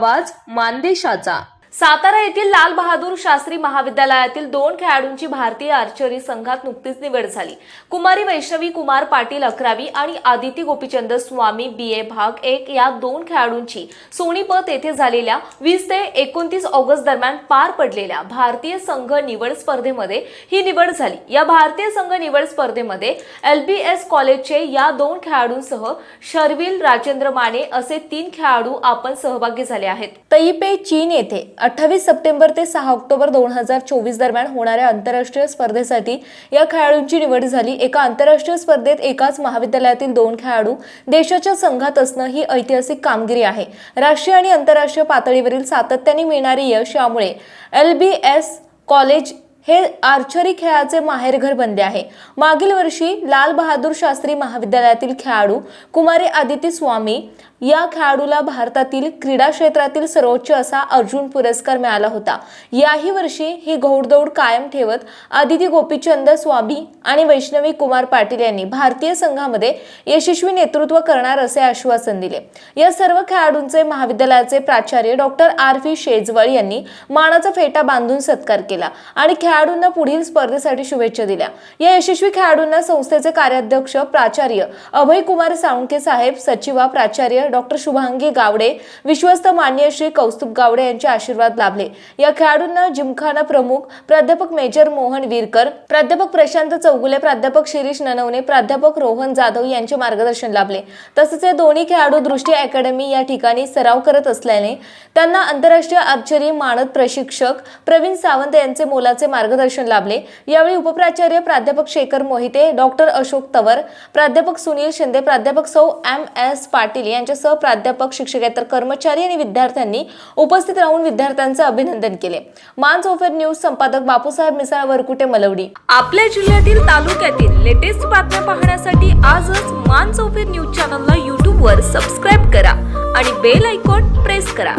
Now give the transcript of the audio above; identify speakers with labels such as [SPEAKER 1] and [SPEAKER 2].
[SPEAKER 1] आवाज मानदेशाचा. सातारा येथील लाल बहादूर शास्त्री महाविद्यालयातील दोन खेळाडूंची भारतीय आर्चरी संघात नुकतीच निवड झाली. कुमारी वैष्णवी कुमार पाटील अकरावी आणि आदिती गोपीचंद स्वामी बी ए भाग एक या दोन खेळाडूंची सोनीपत येथे झालेल्या वीस ते एकोणतीस ऑगस्ट दरम्यान पार पडलेल्या भारतीय संघ निवड स्पर्धेमध्ये ही निवड झाली. या भारतीय संघ निवड स्पर्धेमध्ये एल बी एस कॉलेजचे या दोन खेळाडूंसह शर्विल राजेंद्र माने असे तीन खेळाडू आपण सहभागी झाले आहेत. तैपे चीन येथे अठ्ठावीस सप्टेंबर ते सहा ऑक्टोबर दोन हजार चोवीस दरम्यान होणाऱ्या आंतरराष्ट्रीय स्पर्धेसाठी या खेळाडूंची निवड झाली. एका आंतरराष्ट्रीय स्पर्धेत एकाच महाविद्यालयातील दोन खेळाडू देशाच्या संघात असणं ही ऐतिहासिक कामगिरी आहे. राष्ट्रीय आणि आंतरराष्ट्रीय पातळीवरील सातत्याने मिळणारे यश यामुळे एल बी एस कॉलेज हे आर्चरी खेळाचे माहेरघर बनले आहे. मागील वर्षी लाल बहादूर शास्त्री महाविद्यालयातील खेळाडू कुमारी आदिती स्वामी या खेळाडूला भारतातील क्रीडा क्षेत्रातील सर्वोच्च असा अर्जुन पुरस्कार मिळाला होता. याही वर्षी ही घोडदौड कायम ठेवत आदिती गोपीचंद स्वामी आणि वैष्णवी कुमार पाटील यांनी भारतीय संघामध्ये यशस्वी नेतृत्व करणार असे आश्वासन दिले. या सर्व खेळाडूंचे महाविद्यालयाचे प्राचार्य डॉक्टर आर व्ही शेजवळ यांनी मानाचा फेटा बांधून सत्कार केला आणि खेळाडूंना पुढील स्पर्धेसाठी शुभेच्छा दिल्या. या यशस्वी खेळाडूंना संस्थेचे कार्याध्यक्ष प्राचार्य अभय कुमार साळुंके साहेब सचिवा प्राचार्य डॉक्टर शुभांगी गावडे विश्वस्त मान्य श्री कौस्तुभ गावडे यांचे आशीर्वाद लाभले. या खेळाडूंना जिमखाना प्रमुख प्राध्यापक मेजर मोहन वीरकर प्राध्यापक प्रशांत चौगुले प्राध्यापक शिरीष ननवणे प्राध्यापक रोहन जाधव यांचे मार्गदर्शन लाभले. तसेच हे दोन्ही खेळाडू दृष्टी अकॅडमी या ठिकाणी सराव करत असल्याने त्यांना आंतरराष्ट्रीय आर्चरी मानद प्रशिक्षक प्रवीण सावंत यांचे मोलाचे मार्गदर्शन लाभले. यावेळी उपप्राचार्य प्राध्यापक शेखर मोहिते डॉक्टर अशोक तवर प्राध्यापक सुनील शिंदे प्राध्यापक सौ एम एस पाटील यांच्या सह प्राध्यापक शिक्षकेतर कर्मचारी आणि विद्यार्थ्यांनी उपस्थित राहून विद्यार्थ्यांचे अभिनंदन केले. मान सोफेर न्यूज संपादक बापूसाहेब मिसाळ वरकुटे मलवडी.
[SPEAKER 2] आपल्या जिल्ह्यातील तालुक्यातील लेटेस्ट बातम्या पाहण्यासाठी आजच मान ऑफेर न्यूज चॅनलला यूट्यूबवर सबस्क्राईब करा आणि बेल आयकॉन प्रेस करा.